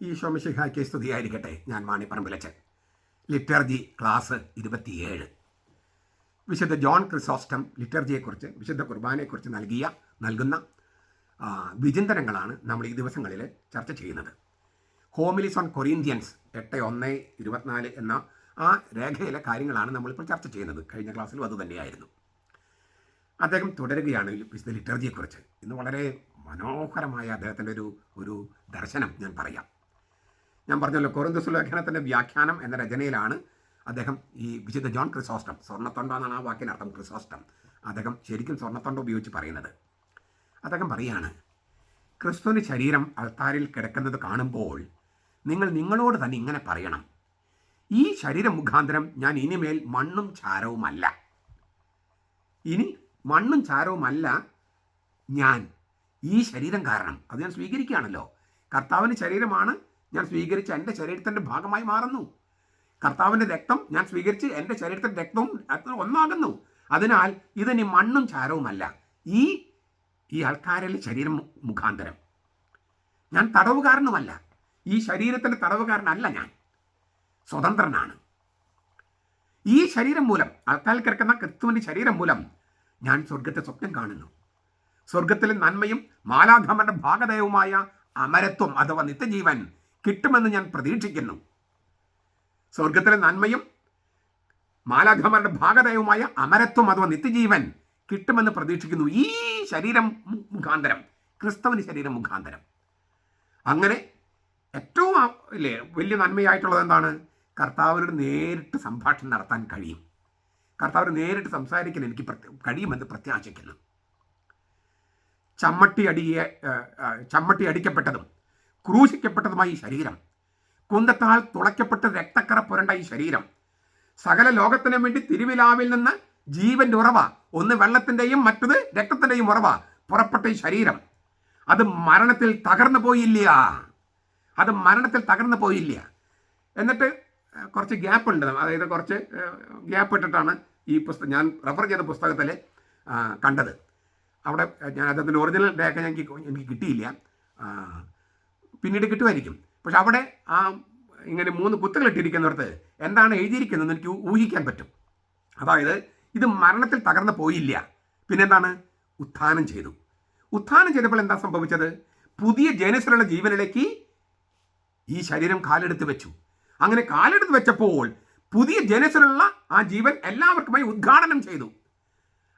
Isho case സ്തുതിയായിരിക്കട്ടെ. ഞാൻ മാണിപ്പറമ്പിലച്ചൻ. Liturgy class ഇരുപത്തിയേഴ്. വിശുദ്ധ ജോൺ ക്രിസോസ്റ്റം ലിറ്റർജിയെക്കുറിച്ച് വിശുദ്ധ കുർബാനയെക്കുറിച്ച് നൽകിയ നൽകുന്ന വിചിന്തനങ്ങളാണ് നമ്മൾ ഈ ദിവസങ്ങളിൽ ചർച്ച ചെയ്യുന്നത്. ഹോമിലിസ് ഓൺ കൊറീന്ത്യൻസ് എട്ട് ഒന്ന് ഇരുപത്തിനാല് എന്ന ആ രേഖയിലെ കാര്യങ്ങളാണ് നമ്മളിപ്പോൾ ചർച്ച ചെയ്യുന്നത്. കഴിഞ്ഞ ക്ലാസ്സിലും അതുതന്നെയായിരുന്നു അദ്ദേഹം തുടരുകയാണ് വിശുദ്ധ ലിറ്റർജിയെക്കുറിച്ച്. ഇന്ന് വളരെ മനോഹരമായ അദ്ദേഹത്തിന്റെ ഒരു ഒരു ദർശനം ഞാൻ പറയാം. ഞാൻ പറഞ്ഞല്ലോ കൊറിന്തസ് ലേഖനത്തിന്റെ വ്യാഖ്യാനം എന്ന രചനയിലാണ് അദ്ദേഹം ഈ വിശുദ്ധ ജോൺ ക്രിസോസ്റ്റം സ്വർണത്തൊണ്ട എന്നാണ് ആ വാക്കിനർത്ഥം ക്രിസോസ്റ്റം. അദ്ദേഹം ശരിക്കും സ്വർണത്തൊണ്ട ഉപയോഗിച്ച് പറയുന്നത്. അദ്ദേഹം പറയാണ് ക്രിസ്തുവിന് ശരീരം അൾത്താരിൽ കിടക്കുന്നത് കാണുമ്പോൾ നിങ്ങൾ നിങ്ങളോട് തന്നെ ഇങ്ങനെ പറയണം. ഈ ശരീരം മുഖാന്തരം ഞാൻ ഇനിമേൽ മണ്ണും ചാരവുമല്ല. ഇനി മണ്ണും ചാരവുമല്ല ഞാൻ ഈ ശരീരം കാരണം. അത് ഞാൻ സ്വീകരിക്കുകയാണല്ലോ. കർത്താവിന്റെ ശരീരമാണ് ഞാൻ സ്വീകരിച്ച് എന്റെ ശരീരത്തിന്റെ ഭാഗമായി മാറുന്നു. കർത്താവിന്റെ രക്തം ഞാൻ സ്വീകരിച്ച് എന്റെ ശരീരത്തിന്റെ രക്തവും ഒന്നാകുന്നു. അതിനാൽ ഇതിനി മണ്ണും ചാരവുമല്ല. ഈ ഈ ആൾക്കാരിൽ ശരീരം മുഖാന്തരം. ഞാൻ തടവുകാരനുമല്ല. ഈ ശരീരത്തിന്റെ തടവുകാരനല്ല ഞാൻ. സ്വതന്ത്രനാണ്. ഈ ശരീരം മൂലം ആൾക്കാരിൽ കിടക്കുന്ന ക്രിസ്തുവിന്റെ ശരീരം മൂലം ഞാൻ സ്വർഗത്തെ സ്വപ്നം കാണുന്നു. സ്വർഗത്തിലെ നന്മയും മാലാധമന്റെ ഭാഗതയവുമായ അമരത്വം അഥവാ നിത്യജീവൻ കിട്ടുമെന്ന് ഞാൻ പ്രതീക്ഷിക്കുന്നു. സ്വർഗത്തിലെ നന്മയും മാലാഖമാരുടെ ഭാഗതയവുമായ അമരത്വം അഥവാ നിത്യജീവൻ കിട്ടുമെന്ന് പ്രതീക്ഷിക്കുന്നു. ഈ ശരീരം മുഖാന്തരം ക്രിസ്തവന് ശരീരം മുഖാന്തരം. അങ്ങനെ ഏറ്റവും ഇല്ലേ വലിയ നന്മയായിട്ടുള്ളത് എന്താണ്? കർത്താവിനോട് നേരിട്ട് സംഭാഷണം നടത്താൻ കഴിയും. കർത്താവിന് നേരിട്ട് സംസാരിക്കാൻ എനിക്ക് കഴിയുമെന്ന് പ്രത്യാശിക്കുന്നു. ചമ്മട്ടി അടിയെ ചമ്മട്ടി അടിക്കപ്പെട്ടതും ക്രൂശിക്കപ്പെട്ടതുമായ ഈ ശരീരം കുന്തത്താൽ തുളയ്ക്കപ്പെട്ട് രക്തക്കറ പുരണ്ട ഈ ശരീരം സകല ലോകത്തിനു വേണ്ടി തിരുവിലാവിൽ നിന്ന് ജീവന്റെ ഉറവ ഒന്ന് വെള്ളത്തിന്റെയും മറ്റത് രക്തത്തിന്റെയും ഉറവ പുറപ്പെട്ട ഈ ശരീരം. അത് മരണത്തിൽ തകർന്നു പോയില്ല. അത് മരണത്തിൽ തകർന്നു പോയില്ല. എന്നിട്ട് കുറച്ച് ഗ്യാപ്പ് ഉണ്ട്. അതായത് കുറച്ച് ഗ്യാപ്പ് ഇട്ടിട്ടാണ് ഈ പുസ്തകം ഞാൻ റെഫർ ചെയ്ത പുസ്തകത്തിൽ കണ്ടത്. അവിടെ ഞാൻ അദ്ദേഹത്തിന്റെ ഒറിജിനൽ രേഖ എനിക്ക് എനിക്ക് കിട്ടിയില്ല. പിന്നീട് കിട്ടുമായിരിക്കും. പക്ഷെ അവിടെ ആ ഇങ്ങനെ മൂന്ന് കുത്തുകൾ ഇട്ടിരിക്കുന്നിടത്ത് എന്താണ് എഴുതിയിരിക്കുന്നതെന്ന് എനിക്ക് ഊഹിക്കാൻ പറ്റും. അതായത് ഇത് മരണത്തിൽ തകർന്നു പോയില്ല. പിന്നെന്താണ്? ഉത്ഥാനം ചെയ്തു. ഉത്ഥാനം ചെയ്തപ്പോൾ എന്താ സംഭവിച്ചത്? പുതിയ ജനസിലുള്ള ജീവനിലേക്ക് ഈ ശരീരം കാലെടുത്ത് വെച്ചു. അങ്ങനെ കാലെടുത്ത് വെച്ചപ്പോൾ പുതിയ ജനസിലുള്ള ആ ജീവൻ എല്ലാവർക്കുമായി ഉദ്ഘാടനം ചെയ്തു.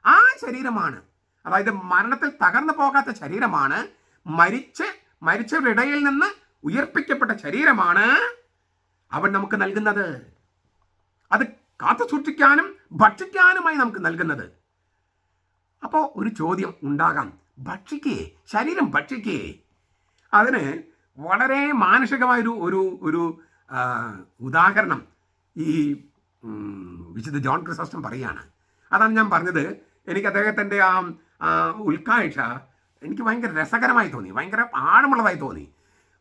ആ ശരീരമാണ് അതായത് മരണത്തിൽ തകർന്നു പോകാത്ത ശരീരമാണ് മരിച്ച് മരിച്ചവരുടെ ഇടയിൽ നിന്ന് ഉയർപ്പിക്കപ്പെട്ട ശരീരമാണ് അവൻ നമുക്ക് നൽകുന്നത്. അത് കാത്തു സൂക്ഷിക്കാനും ഭക്ഷിക്കാനുമായി നമുക്ക് നൽകുന്നത്. അപ്പോൾ ഒരു ചോദ്യം ഉണ്ടാകാം. ഭക്ഷിക്കേ ശരീരം ഭക്ഷിക്കേ. അതിന് വളരെ മാനുഷികമായൊരു ഒരു ഒരു ഉദാഹരണം ഈ വിശുദ്ധ ജോൺ ക്രിസോസ്റ്റം പറയുകയാണ്. അതാണ് ഞാൻ പറഞ്ഞത്. എനിക്ക് അദ്ദേഹത്തിന്റെ ആ ഉൾക്കാഴ്ച എനിക്ക് ഭയങ്കര രസകരമായി തോന്നി. ഭയങ്കര ആഴമുള്ളതായി തോന്നി.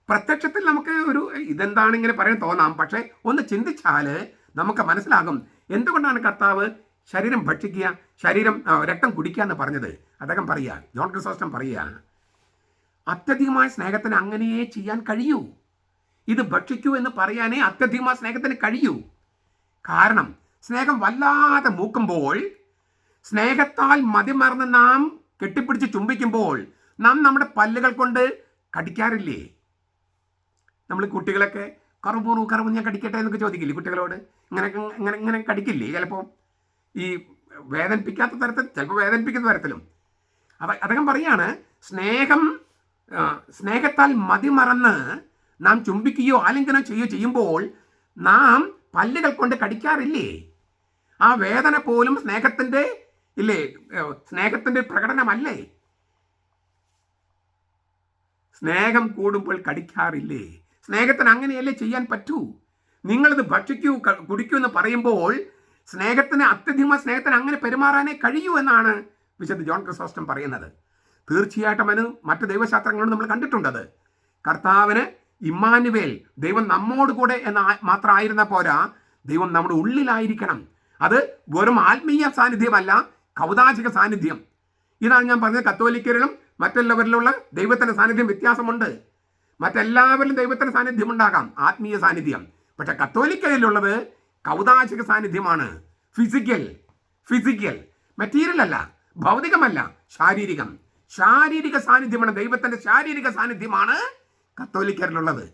പ്രത്യക്ഷത്തിൽ നമുക്ക് ഒരു ഇതെന്താണ് ഇങ്ങനെ പറയാൻ തോന്നാം. പക്ഷേ ഒന്ന് ചിന്തിച്ചാൽ നമുക്ക് മനസ്സിലാകും. എന്തുകൊണ്ടാണ് കർത്താവ് ശരീരം ഭക്ഷിക്കുക ശരീരം രക്തം കുടിക്കുക എന്ന് പറഞ്ഞത്? അദ്ദേഹം പറയുക ജോൺ ക്രിസോസ്റ്റം പറയുക അത്യധികമായ സ്നേഹത്തിന് അങ്ങനെയേ ചെയ്യാൻ കഴിയൂ. ഇത് ഭക്ഷിക്കൂ എന്ന് പറയാനേ അത്യധികമായ സ്നേഹത്തിന് കഴിയൂ. കാരണം സ്നേഹം വല്ലാതെ മൂക്കുമ്പോൾ സ്നേഹത്താൽ മതിമറന്ന് നാം കെട്ടിപ്പിടിച്ച് ചുംബിക്കുമ്പോൾ നാം നമ്മുടെ പല്ലുകൾ കൊണ്ട് കടിക്കാറില്ലേ? നമ്മൾ കുട്ടികളൊക്കെ കറുപൂറു കറുപൂ ഞാൻ കടിക്കട്ടെ എന്നൊക്കെ ചോദിക്കില്ലേ കുട്ടികളോട്? ഇങ്ങനെ ഇങ്ങനെ ഇങ്ങനെ കടിക്കില്ലേ? ചിലപ്പോൾ ഈ വേദനിപ്പിക്കാത്ത തരത്തിൽ ചിലപ്പോൾ വേദനിപ്പിക്കുന്ന തരത്തിലും. അത് അദ്ദേഹം പറയാണ് സ്നേഹം സ്നേഹത്താൽ മതിമറന്ന് നാം ചുംബിക്കുകയോ ആലിംഗനം ചെയ്യുകയോ ചെയ്യുമ്പോൾ നാം പല്ലുകൾ കൊണ്ട് കടിക്കാറില്ലേ? ആ വേദന പോലും സ്നേഹത്തിന്റെ ഇല്ലേ? സ്നേഹത്തിന്റെ പ്രകടനമല്ലേ? സ്നേഹം കൂടുമ്പോൾ കടിക്കാറില്ലേ? സ്നേഹത്തിന് അങ്ങനെയല്ലേ ചെയ്യാൻ പറ്റൂ? നിങ്ങളിത് ഭക്ഷിക്കൂ കുടിക്കൂ എന്ന് പറയുമ്പോൾ സ്നേഹത്തിന് അത്യധികമായ സ്നേഹത്തിന് അങ്ങനെ പെരുമാറാനേ കഴിയൂ എന്നാണ് വിശുദ്ധ ജോൺ ക്രിസോസ്റ്റം പറയുന്നത്. തീർച്ചയായിട്ടും അതിന് മറ്റ് ദൈവശാസ്ത്രങ്ങളും നമ്മൾ കണ്ടിട്ടുണ്ടത് കർത്താവിന് ഇമ്മാനുവേൽ ദൈവം നമ്മോട് കൂടെ എന്ന മാത്രമായിരുന്ന പോരാ ദൈവം നമ്മുടെ ഉള്ളിലായിരിക്കണം. അത് വെറും ആത്മീയ സാന്നിധ്യമല്ല കൗതാചിക സാന്നിധ്യം. ഇതാണ് ഞാൻ പറഞ്ഞത് കത്തോലിക്കരിലും മറ്റെല്ലാവരിലുള്ള ദൈവത്തിന്റെ സാന്നിധ്യം വ്യത്യാസമുണ്ട്. മറ്റെല്ലാവരിലും ദൈവത്തിന്റെ സാന്നിധ്യം ഉണ്ടാകാം. ആത്മീയ സാന്നിധ്യം. പക്ഷെ കത്തോലിക്കയിലുള്ളത് കൗതാശിക സാന്നിധ്യമാണ്. ഫിസിക്കൽ ഫിസിക്കൽ മെറ്റീരിയൽ അല്ല ഭൗതികമല്ല ശാരീരികം. ശാരീരിക സാന്നിധ്യമാണ് ദൈവത്തിന്റെ ശാരീരിക സാന്നിധ്യമാണ് കത്തോലിക്കരിലുള്ളത്.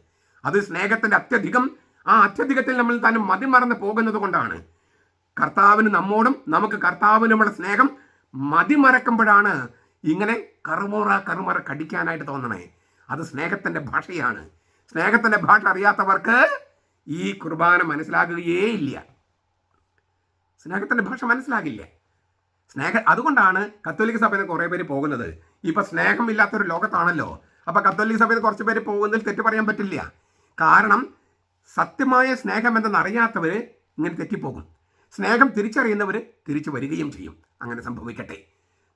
അത് സ്നേഹത്തിന്റെ അത്യധികം ആ അത്യധികത്തിൽ നമ്മൾ തന്നെ മതിമറന്ന് പോകുന്നത് കൊണ്ടാണ്. കർത്താവിന് നമ്മോടും നമുക്ക് കർത്താവിനുമുള്ള സ്നേഹം മതിമറക്കുമ്പോഴാണ് ഇങ്ങനെ കറുമുറ കറുമുറ കടിക്കാനായിട്ട് തോന്നണേ. അത് സ്നേഹത്തിന്റെ ഭാഷയാണ്. സ്നേഹത്തിന്റെ ഭാഷ അറിയാത്തവർക്ക് ഈ കുർബാന മനസ്സിലാകുകയേ ഇല്ല. സ്നേഹത്തിന്റെ ഭാഷ മനസ്സിലാകില്ല. സ്നേഹ അതുകൊണ്ടാണ് കത്തോലിക്ക സഭയിൽ കുറേ പേര് പോകുന്നത്. ഇപ്പൊ സ്നേഹമില്ലാത്തൊരു ലോകത്താണല്ലോ. അപ്പൊ കത്തോലിക്ക സഭയിൽ കുറച്ച് പേര് പോകുന്നതിൽ തെറ്റ് പറയാൻ പറ്റില്ല. കാരണം സത്യമായ സ്നേഹം എന്തെന്ന് അറിയാത്തവര് ഇങ്ങനെ തെറ്റിപ്പോകും. സ്നേഹം തിരിച്ചറിയുന്നവർ തിരിച്ചു വരികയും ചെയ്യും. അങ്ങനെ സംഭവിക്കട്ടെ.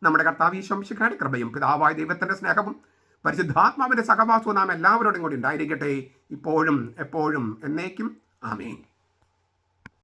നമ്മുടെ കർത്താവ് ഈശ്വംശിക്കാട് കൃപയും പിതാവായ ദൈവത്തിന്റെ സ്നേഹവും പരിശുദ്ധാത്മാവിന്റെ സഹവാസവും നാം എല്ലാവരോടും കൂടി ഉണ്ടായിരിക്കട്ടെ. ഇപ്പോഴും എപ്പോഴും എന്നേക്കും. ആമേൻ.